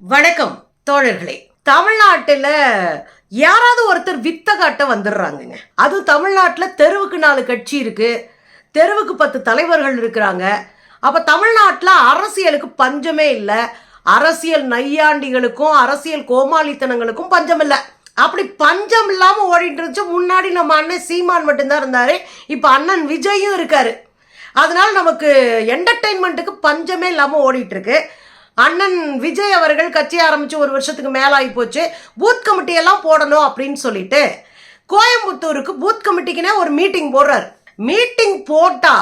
வணக்கம் தோழர்களே. தமிழ்நாட்டில் யாராவது ஒருத்தர் வித்த காட்ட வந்துடுறாங்கங்க. அதுவும் தமிழ்நாட்டில் தெருவுக்கு நாலு கட்சி இருக்கு. தெருவுக்கு பத்து தலைவர்கள் இருக்கிறாங்க. அப்போ தமிழ்நாட்டில் அரசியலுக்கு பஞ்சமே இல்லை. அரசியல் நையாண்டிகளுக்கும் அரசியல் கோமாளித்தனங்களுக்கும் பஞ்சம் இல்லை. அப்படி பஞ்சம் இல்லாமல் ஓடிட்டு இருந்துச்சு. முன்னாடி நம்ம அண்ணன் சீமான் மட்டும்தான் இருந்தாரு. இப்போ அண்ணன் விஜயும் இருக்காரு. அதனால நமக்கு என்டர்டெயின்மெண்ட்டுக்கு பஞ்சமே இல்லாமல் ஓடிட்டு இருக்கு. அண்ணன் விஜய் அவர்கள் கட்சி ஆரம்பிச்சு ஒரு வருஷத்துக்கு மேலாகி போச்சு. பூத் கமிட்டி எல்லாம் போடணும் அப்படின்னு சொல்லிட்டு கோயம்புத்தூருக்கு பூத் கமிட்டிக்குனே ஒரு மீட்டிங் போடுறாரு. மீட்டிங் போட்டா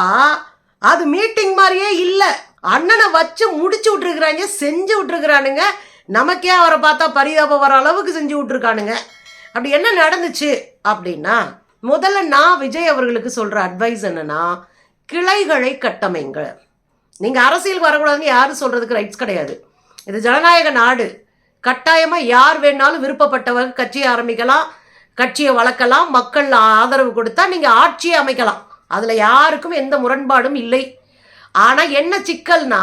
அது மீட்டிங் மாதிரியே இல்லை. அண்ணனை வச்சு முடிச்சு விட்டுருக்குறாங்க செஞ்சு விட்டுருக்குறானுங்க. நமக்கே அவரை பார்த்தா பரிதாபம் வர அளவுக்கு செஞ்சு விட்டுருக்கானுங்க. அப்படி என்ன நடந்துச்சு அப்படின்னா முதல்ல நான் விஜய் அவர்களுக்கு சொல்கிற அட்வைஸ் என்னன்னா கிளைகளை கட்டமைங்க நீங்கள் அரசியலுக்கு வரக்கூடாதுன்னு யாரும் சொல்கிறதுக்கு ரைட்ஸ் கிடையாது. இது ஜனநாயக நாடு. கட்டாயமாக யார் வேணாலும் விருப்பப்பட்டவங்க கட்சியை ஆரம்பிக்கலாம் கட்சியை வளர்க்கலாம் மக்கள் ஆதரவு கொடுத்தா நீங்கள் ஆட்சியை அமைக்கலாம். அதில் யாருக்கும் எந்த முரண்பாடும் இல்லை. ஆனால் என்ன சிக்கல்னா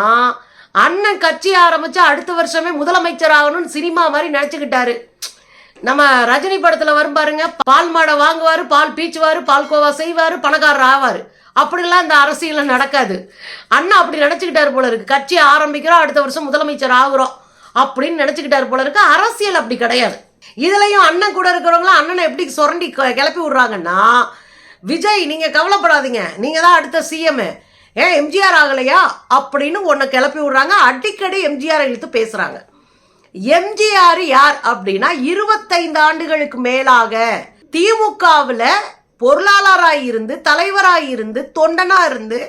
அண்ணன் கட்சி ஆரம்பித்தா அடுத்த வருஷமே முதலமைச்சர் ஆகணும்னு சினிமா மாதிரி நினச்சிக்கிட்டாரு. நம்ம ரஜினி படத்தில் வரும் பாருங்க பால் மாடை வாங்குவார் பால் பீச்சுவார் பால் கோவா செய்வார் பணக்காரர் ஆவார். அப்படிலாம் இந்த அரசியலில் நடக்காது. அண்ணா அப்படி நினச்சிக்கிட்டாரு போல இருக்கு. கட்சியை ஆரம்பிக்கிறோம் அடுத்த வருஷம் முதலமைச்சர் ஆகுறோம் அப்படின்னு நினச்சிக்கிட்டாரு போல இருக்கு. அரசியல் அப்படி கிடையாது. இதுலயும் அண்ணன் கூட இருக்கிறவங்களாம் அண்ணனை எப்படி சுரண்டி க- கிளப்பி விடுறாங்கன்னா விஜய் நீங்கள் கவலைப்படாதீங்க. நீங்கள் தான் அடுத்த சிஎம் ஏன் எம்ஜிஆர் ஆகலையா? அப்படின்னு ஒன்றை கிளப்பி விடுறாங்க. அடிக்கடி எம்ஜிஆர் இழுத்து பேசுகிறாங்க எம்ஜிஆர் யார் அப்படின்னா இருபத்தைந்து ஆண்டுகளுக்கு மேலாக திமுகவில் பொருளாளராய் இருந்து தலைவராய் இருந்து தொண்டனா இருந்து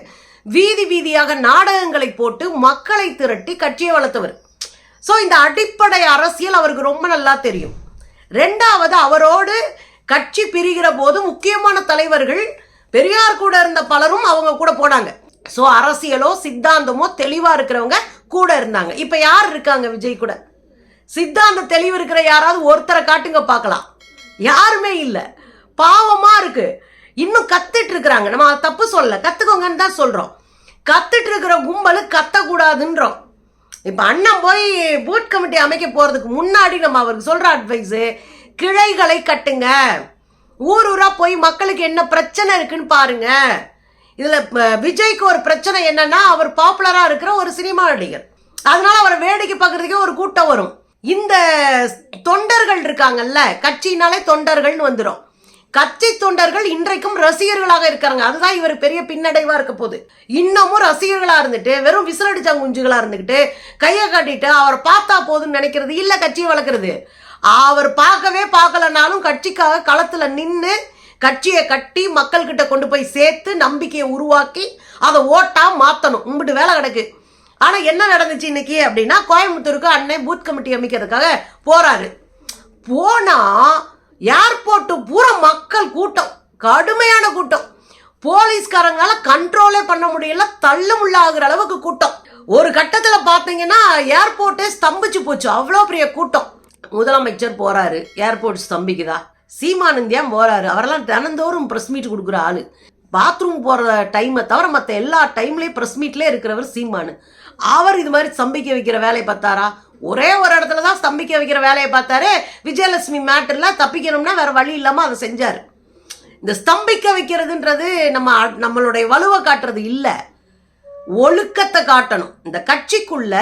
வீதி வீதியாக நாடகங்களை போட்டு மக்களை திரட்டி கட்சியை வளர்த்தவர். ஸோ இந்த அடிப்படை அரசியல் அவருக்கு ரொம்ப நல்லா தெரியும். ரெண்டாவது அவரோடு கட்சி பிரிகிற போது முக்கியமான தலைவர்கள் பெரியார் கூட இருந்த பலரும் அவங்க கூட போனாங்க. ஸோ அரசியலோ சித்தாந்தமோ தெளிவாக இருக்கிறவங்க கூட இருந்தாங்க. இப்போ யார் இருக்காங்க விஜய் கூட? சித்தாந்த தெளிவு இருக்கிற யாராவது ஒருத்தரை காட்டுங்க பார்க்கலாம். யாருமே இல்லை. பாவமா இருக்கு. இன்னும் கத்துட்டு இருக்கிறாங்க நம்ம தப்பு சொல்லல. கத்துக்கோங்கன்னு தான் சொல்றோம். கத்துட்டு இருக்கிற கும்பல் கத்தக்கூடாதுன்றோம். இப்போ அண்ணன் போய் பூத் கமிட்டி அமைக்க போறதுக்கு முன்னாடி நம்ம அவருக்கு சொல்ற அட்வைஸ் கிளைகளை கட்டுங்க. ஊர் ஊரா போய் மக்களுக்கு என்ன பிரச்சனை இருக்குன்னு பாருங்க. இதுல விஜய்க்கு ஒரு பிரச்சனை என்னன்னா அவர் பாப்புலரா இருக்கிற ஒரு சினிமா நடிகர். அதனால அவரை வேடிக்கை பார்க்கறதுக்கே ஒரு கூட்டம் வரும். இந்த தொண்டர்கள் இருக்காங்கல்ல கட்சினாலே தொண்டர்கள்னு வந்துடும் கட்சி தொண்டர்கள் இன்றைக்கும் ரசிகர்களாக இருக்காங்க அதுதான் இவர் பெரிய பின்னடைவா இருக்க போகுது. இன்னமும் ரசிகர்களா இருந்துட்டு வெறும் விசிலடிச்சா குஞ்சுகளா இருந்துகிட்டு கையை காட்டிட்டு அவர் பார்த்தா போதும்னு நினைக்கிறது இல்ல கட்சியை வளர்க்கறது. அவர் பார்க்கவே பார்க்கலனாலும் கட்சிக்காக களத்துல நின்று கட்சியை கட்டி மக்கள்கிட்ட கொண்டு போய் சேர்த்து நம்பிக்கையை உருவாக்கி அதை ஓட்டா மாத்தணும். உம்பிட்டு வேலை கிடக்கு. ஆனா என்ன நடந்துச்சு இன்னைக்கு அப்படின்னா கோயம்புத்தூருக்கு அண்ணன் பூத் கமிட்டி அமைக்கிறதுக்காக போறாரு. போனா ஏர்போர்ட்டு பூரா மக்கள் கூட்டம் கடுமையான கூட்டம். போலீஸ்காரங்களால கண்ட்ரோலே பண்ண முடியல தள்ளு முள்ளாகிற அளவுக்கு கூட்டம். ஒரு கட்டத்துல பாத்தீங்கன்னா ஏர்போர்ட்டே ஸ்தம்பிச்சு போச்சு. அவ்வளோ பெரிய கூட்டம். முதலமைச்சர் போறாரு. ஏர்போர்ட் ஸ்தம்பிக்குதா? சீமானந்தியா போறாரு? அவரெல்லாம் தினந்தோறும் ப்ரெஸ் மீட் கொடுக்குற ஆளு. பாத்ரூம் போற டைமை தவிர மற்ற எல்லா டைம்லயும் ப்ரெஸ் மீட்லேயே இருக்கிறவர் சீமானு. அவர் இது மாதிரி ஸ்தம்பிக்க வைக்கிற வேலையை பார்த்தாரா? ஒரே ஒரு இடத்துல தான் ஸ்தம்பிக்க வைக்கிற வேலையை பார்த்தாரு. விஜயலட்சுமி மேட்டரில் தப்பிக்கணும்னா வேறு வழி இல்லாமல் அதை செஞ்சார். இந்த ஸ்தம்பிக்க வைக்கிறதுன்றது நம்ம நம்மளுடைய வலுவை காட்டுறது இல்லை. ஒழுக்கத்தை காட்டணும். இந்த கட்சிக்குள்ள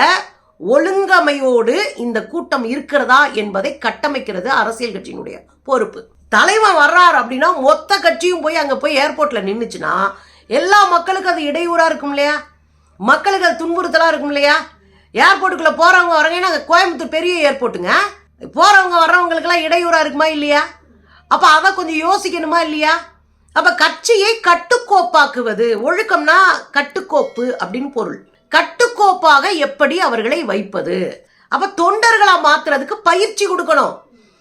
ஒழுங்கமையோடு இந்த கூட்டம் இருக்கிறதா என்பதை கட்டமைக்கிறது அரசியல் கட்சியினுடைய பொறுப்பு. தலைவன் வர்றார் அப்படின்னா மொத்த கட்சியும் போய் அங்கே போய் ஏர்போர்ட்டில் நின்றுச்சுன்னா எல்லா மக்களுக்கும் அது இடையூறாக இருக்கும் இல்லையா? மக்களுக்கு அது துன்புறுத்தலாக இருக்கும் இல்லையா? ஏர்போர்ட்டுக்குள்ள போறவங்க வரவங்க நாங்கள் கோயம்புத்தூர் பெரிய ஏர்போர்ட்டுங்க. போறவங்க வர்றவங்களுக்கெல்லாம் இடையூறா இருக்குமா இல்லையா? அப்ப அதை கொஞ்சம் யோசிக்கணுமா இல்லையா? அப்ப கட்சியை கட்டுக்கோப்பாக்குவது ஒழுக்கம்னா கட்டுக்கோப்பு அப்படின்னு பொருள். கட்டுக்கோப்பாக எப்படி அவர்களை வைப்பது? அப்ப தொண்டர்களா மாத்துறதுக்கு பயிற்சி கொடுக்கணும்.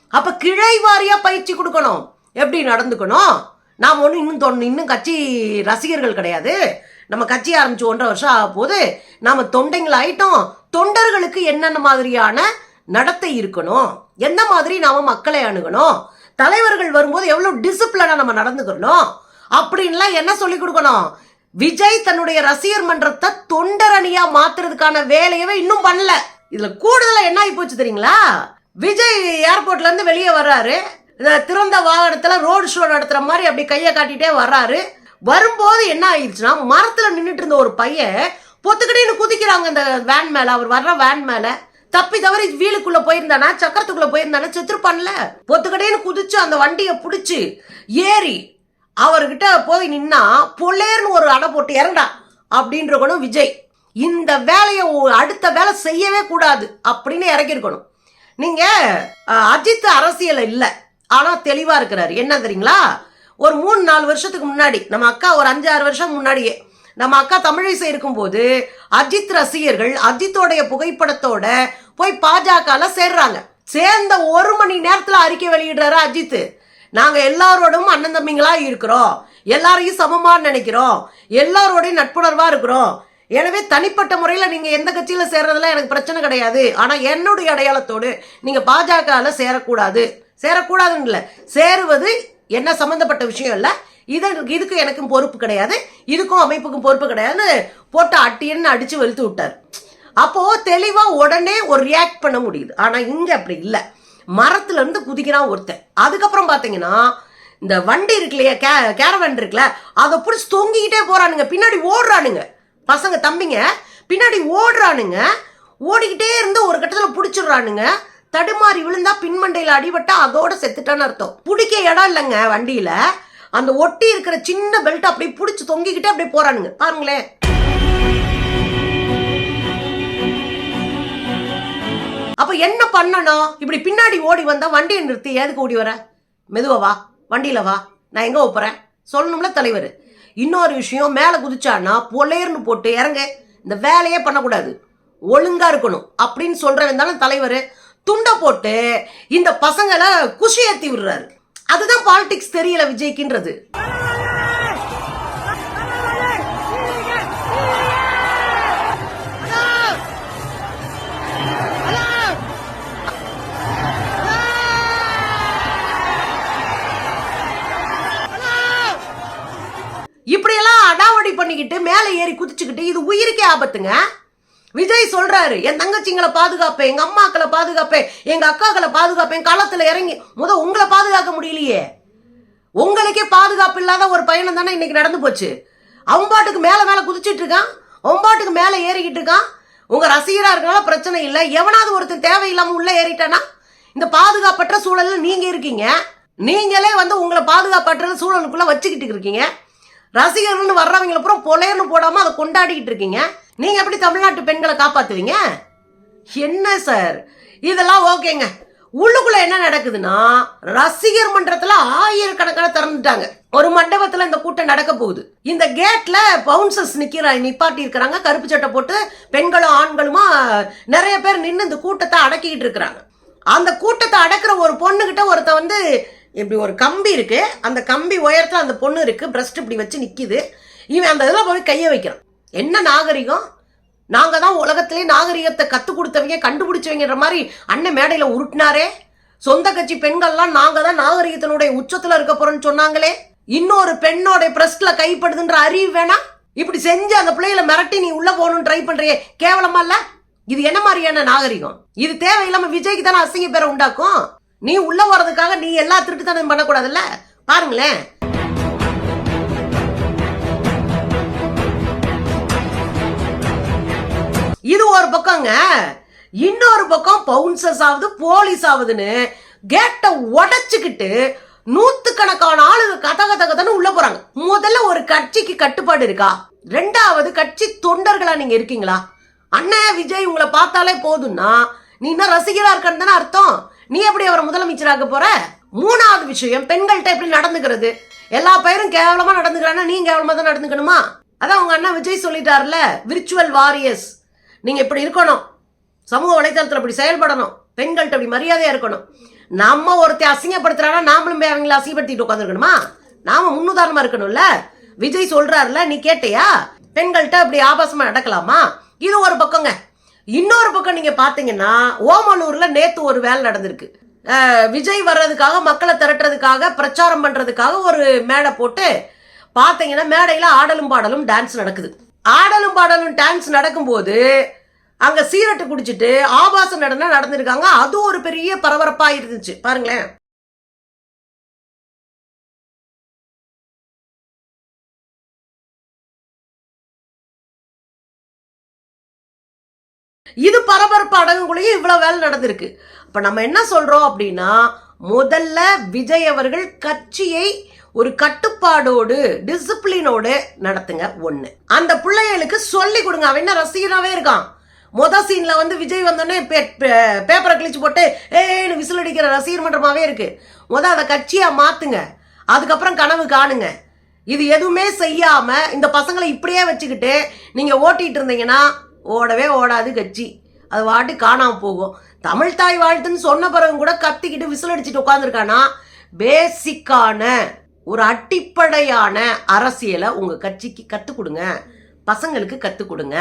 அப்ப கிளை வாரியா பயிற்சி கொடுக்கணும். எப்படி நடந்துக்கணும்? நாம் ஒன்றும் இன்னும் தொன் இன்னும் கட்சி ரசிகர்கள் கிடையாது. நம்ம கட்சி ஆரம்பிச்சு ஒன்றரை வருஷம் ஆக போது நாம தொண்டைங்களாயிட்டோம். தொண்டர்களுக்கு என்னென்ன மாதிரியான நடத்தை இருக்கணும்? எந்த மாதிரி நாம மக்களை அணுகணும்? தலைவர்கள் வரும்போது எவ்வளவு டிசிப்ளினா நம்ம நடந்துக்கணும்? அப்படின்லாம் என்ன சொல்லி கொடுக்கணும்? விஜய் தன்னுடைய ரசிகர் மன்றத்தை தொண்டர் அணியா மாத்துறதுக்கான வேலையவே இன்னும் பண்ணல. இதுல கூடுதலா என்ன ஆகி போச்சு தெரியுங்களா? விஜய் ஏர்போர்ட்ல இருந்து வெளியே வர்றாரு. திறந்த வாகனத்துல ரோடு ஷோ நடத்துற மாதிரி அப்படி கையை காட்டிட்டே வர்றாரு. வரும்போது என்ன ஆயிடுச்சுன்னா மரத்துல நின்றுட்டு இருந்த ஒரு பையன் பொத்துக்கிட்டேன்னு குதிக்கிறாங்க அந்த வேன் மேல. அவர் வர்ற வேன் மேல. தப்பி தவறி வீலுக்குள்ள போயிருந்தானா சக்கரத்துக்குள்ள போயிருந்தானா செத்துருப்பான்ல பொத்துக்கடைன்னு குதிச்சு அந்த வண்டியை பிடிச்சி ஏறி அவர்கிட்ட போய் நின்னா பொல்லேர்னு ஒரு அடை போட்டு இறங்கடா அப்படின்றக்கணும் விஜய். இந்த வேலையை அடுத்த வேலை செய்யவே கூடாது அப்படின்னு இறக்கிருக்கணும் நீங்க அஜித் அரசியல் இல்லை. ஆனா தெளிவா இருக்கிறாரு. என்ன தெரியுங்களா? ஒரு மூணு நாலு வருஷத்துக்கு முன்னாடி நம்ம அக்கா ஒரு அஞ்சு ஆறு வருஷம் முன்னாடியே நம்ம அக்கா தமிழிசை இருக்கும்போது அஜித் ரசிகர்கள் அஜித்தோடைய புகைப்படத்தோட போய் பாஜகல சேர்றாங்க. சேர்ந்த ஒரு மணி நேரத்துல அறிக்கை வெளியிடுறாரு அஜித். நாங்க எல்லாரோடும் அண்ணன் தம்பிங்களா இருக்கிறோம். எல்லாரையும் சமமா நினைக்கிறோம். எல்லாரோடையும் நட்புணர்வா இருக்கிறோம். எனவே தனிப்பட்ட முறையில் நீங்க எந்த கட்சியில சேர்றதுல எனக்கு பிரச்சனை கிடையாது. ஆனா என்னுடைய அடையாளத்தோடு நீங்க பாஜகல சேரக்கூடாது. சேரக்கூடாதுன்னு இல்லை. சேருவது என்ன சம்மந்தப்பட்ட விஷயம் இல்லை. இதற்கு இதுக்கு எனக்கும் பொறுப்பு கிடையாது. இதுக்கும் அமைப்புக்கும் பொறுப்பு கிடையாதுன்னு போட்டு அட்டின்னு அடிச்சு வெளுத்து விட்டார். அப்போ தெளிவா உடனே ஒரு ரியாக்ட் பண்ண முடியுது. ஆனா இங்க அப்படி இல்லை. மரத்துல இருந்து குதிக்கிறான் ஒருத்தன். அதுக்கப்புறம் பாத்தீங்கன்னா இந்த வண்டி இருக்கு இல்லையா கே கேரவன் இருக்குல்ல அதை பிடிச்சி தொங்கிக்கிட்டே போறானுங்க. பின்னாடி ஓடுறானுங்க. பசங்க தம்பிங்க பின்னாடி ஓடுறானுங்க. ஓடிக்கிட்டே இருந்து ஒரு கட்டத்தில் பிடிச்சிடுறானுங்க. தடுமாறி விழுந்தா பின்மண்டையில் அடிபட்டா அதோட செத்துட்டான்னு அர்த்தம். பிடிக்க இடம் இல்லைங்க வண்டியில. அந்த ஒட்டி இருக்கிற சின்ன பெல்ட் அப்படியே பிடிச்சி தொங்கிக்கிட்டே அப்படியே போறானுங்க. பாருங்களேன். அப்ப என்ன பண்ணணும் இப்படி பின்னாடி ஓடி வந்தா வண்டியை நிறுத்தி. எதுக்கு ஓடி வர? மெதுவா வா. வண்டியில வா. நான் எங்க ஒப்புறேன்? சொல்லணும்ல தலைவர். இன்னொரு விஷயம் மேல குதிச்சான்னா பொலேர்னு போட்டு இறங்க. இந்த வேலையே பண்ணக்கூடாது. ஒழுங்கா இருக்கணும். அப்படின்னு சொல்றவன் தானே தலைவர். துண்டை போட்டு இந்த பசங்களை குஷி ஏத்தி விடுறாரு. அதுதான் பாலிடிக்ஸ் தெரியல விஜய்க்குன்றது. இப்படியெல்லாம் அடாவடி பண்ணிக்கிட்டு மேலே ஏறி குதிச்சுக்கிட்டு இது உயிருக்கே ஆபத்துங்க. விஜய் சொல்றாரு என் தங்கச்சிங்களை பாதுகாப்பேன் எங்க அம்மாக்களை பாதுகாப்பேன் எங்க அக்காக்களை பாதுகாப்பேன் களத்துல இறங்கி முத உங்களை பாதுகாக்க முடியலையே. உங்களுக்கே பாதுகாப்பு இல்லாத ஒரு பயணம் தானே இன்னைக்கு நடந்து போச்சு. அவன்பாட்டுக்கு மேல மேல குதிச்சிட்டு இருக்கான் அவன்பாட்டுக்கு மேல ஏறிக்கிட்டு இருக்கான். உங்க ரசிகரா இருக்கனால பிரச்சனை இல்லை. எவனாவது ஒருத்தன் தேவையில்லாம உள்ள ஏறிட்டானா? இந்த பாதுகாப்பற்ற சூழல்ல நீங்க இருக்கீங்க. நீங்களே வந்து உங்களை பாதுகாப்பற்ற சூழலுக்குள்ள வச்சுக்கிட்டு இருக்கீங்க. ரசிகர்கள்னு வர்றவங்களை அப்புறம் பொலையர்னு போடாம அதை கொண்டாடிக்கிட்டு இருக்கீங்க. நீங்க எப்படி தமிழ்நாட்டு பெண்களை காப்பாத்துவீங்க? என்ன சார்? இதெல்லாம் ஓகேங்க. உள்ளுக்குள்ள என்ன நடக்குதுன்னா ரசிகர் மன்றத்துல ஆயிரக்கணக்கான திறந்துட்டாங்க. ஒரு மண்டபத்துல இந்த கூட்டம் நடக்க போகுது. இந்த கேட்ல பவுன்சர்ஸ் நிக்கிற நிப்பாட்டி இருக்கிறாங்க. கருப்பு சட்டை போட்டு பெண்களும் ஆண்களுமா நிறைய பேர் நின்று இந்த கூட்டத்தை அடக்கிக்கிட்டு இருக்கிறாங்க. அந்த கூட்டத்தை அடக்கிற ஒரு பொண்ணுகிட்ட ஒருத்த வந்து இப்படி ஒரு கம்பி இருக்குது அந்த கம்பி உயரத்தில் அந்த பொண்ணு இருக்குது பிரஸ்ட் இப்படி வச்சு நிற்கிது இவன் அந்த இதில் போய் கையை வைக்கிறான். என்ன நாகரிகம்? நாங்கள் தான் உலகத்திலே நாகரிகத்தை கற்றுக் கொடுத்தவங்க கண்டுபிடிச்சவங்கிற மாதிரி அண்ணன் மேடையில் உருட்டினாரே. சொந்த கட்சி பெண்கள்லாம் நாங்கள் தான் நாகரிகத்தினுடைய உச்சத்தில் இருக்க போகிறோன்னு சொன்னாங்களே. இன்னொரு பெண்ணோட பிரஸ்டில் கைப்படுதுன்ற அறிவு வேணாம் இப்படி செஞ்சு அந்த பிள்ளைகளை மிரட்டி நீ உள்ளே போகணும்னு ட்ரை பண்ணுறியே கேவலமா இல்லை? இது என்ன மாதிரியான நாகரிகம்? இது தேவையில்லாமல் விஜய்க்கு தானே அசிங்க பேரை உண்டாக்கும்? நீ உள்ள போறதுக்காக நீ எல்லா திருட்டுத்தனம் பண்ணக்கூடாதுல்ல? பாருங்களேன். இது ஒரு பக்கங்க. இன்னொரு பக்கம் பவுன்சர்ஸ் ஆகுது போலீஸ் ஆகுதுன்னு கேட்டை உடைச்சுக்கிட்டு நூத்துக்கணக்கான ஆளுங்க கத கத கதன்னு உள்ள போறாங்க. முதல்ல ஒரு கட்சிக்கு கட்டுப்பாடு இருக்கா? ரெண்டாவது கட்சி தொண்டர்களா நீங்க இருக்கீங்களா? அண்ணா விஜய் உங்களை பார்த்தாலே போதும்னா நீ இன்னும் ரசிகரா இருக்கன்னு தானே அர்த்தம். நீ எப்படி அவரை முதலமைச்சராக போற? மூணாவது விஷயம் பெண்கள்கிட்ட எப்படி நடந்துக்கிறது? எல்லா பேரும் கேவலமா நடந்துக்கிறான்னா நீ கேவலமா தான் நடந்துக்கணுமா? அதான் உங்க அண்ணன் விஜய் சொல்லிட்டார்ல விர்ச்சுவல் வாரியர்ஸ் நீங்க இப்படி இருக்கணும். சமூக வலைதளத்தில் இப்படி செயல்படணும். பெண்கள்கிட்ட அப்படி மரியாதையா இருக்கணும். நம்ம ஒருத்தை அசிங்கப்படுத்துறானா நாமளும் போய் அவங்கள அசிங்கப்படுத்திட்டு உட்காந்துருக்கணுமா நாம முன்னுதாரணமா இருக்கணும்ல. விஜய் சொல்றாருல நீ கேட்டியா? பெண்கள்கிட்ட அப்படி ஆபாசமா நடக்கலாமா? இது ஒரு பக்கங்க. இன்னொரு பக்கம் நீங்க பாத்தீங்கன்னா ஓமனூர்ல நேத்து ஒரு வேலை நடந்திருக்கு. விஜய் வர்றதுக்காக மக்களை திரட்டுறதுக்காக பிரச்சாரம் பண்றதுக்காக ஒரு மேடை போட்டு பாத்தீங்கன்னா மேடையில ஆடலும் பாடலும் டான்ஸ் நடக்குது. ஆடலும் பாடலும் டான்ஸ் நடக்கும்போது அங்க சீரட்டு குடிச்சிட்டு ஆபாச நடனம் நடந்திருக்காங்க. அது ஒரு பெரிய பரபரப்பா இருந்துச்சு. பாருங்களேன். இது பரபரப்பு அடங்குக்குள்ளேயே இவ்வளோ வேலை நடந்திருக்கு. இப்போ நம்ம என்ன சொல்கிறோம் அப்படின்னா முதல்ல விஜய் அவர்கள் கட்சியை ஒரு கட்டுப்பாடோடு டிசிப்ளினோடு நடத்துங்க ஒன்று அந்த பிள்ளைகளுக்கு சொல்லி கொடுங்க. அவன் என்ன ரசிகனாகவே இருக்கான். மொத சீனில் வந்து விஜய் வந்தோடனே பேப்பரை கிழிச்சு போட்டு ஏன்னு விசில் அடிக்கிற ரசிகர் மன்றமாகவே இருக்குது முத அதை கட்சியாக மாற்றுங்க அதுக்கப்புறம் கனவு காணுங்க. இது எதுவுமே செய்யாமல் இந்த பசங்களை இப்படியே வச்சுக்கிட்டு நீங்கள் ஓட்டிகிட்டு இருந்தீங்கன்னா ஓடவே ஓடாது கட்சி. அது வாட்டி காணாமல் போகும். தமிழ் தாய் வாழ்த்துன்னு சொன்ன பிறகு கூட கத்திக்கிட்டு விசில் அடிச்சுட்டு உட்காந்துருக்கானா பேசிக்கான ஒரு அடிப்படையான அரசியலை உங்கள் கட்சிக்கு கற்றுக் கொடுங்க. பசங்களுக்கு கற்றுக் கொடுங்க.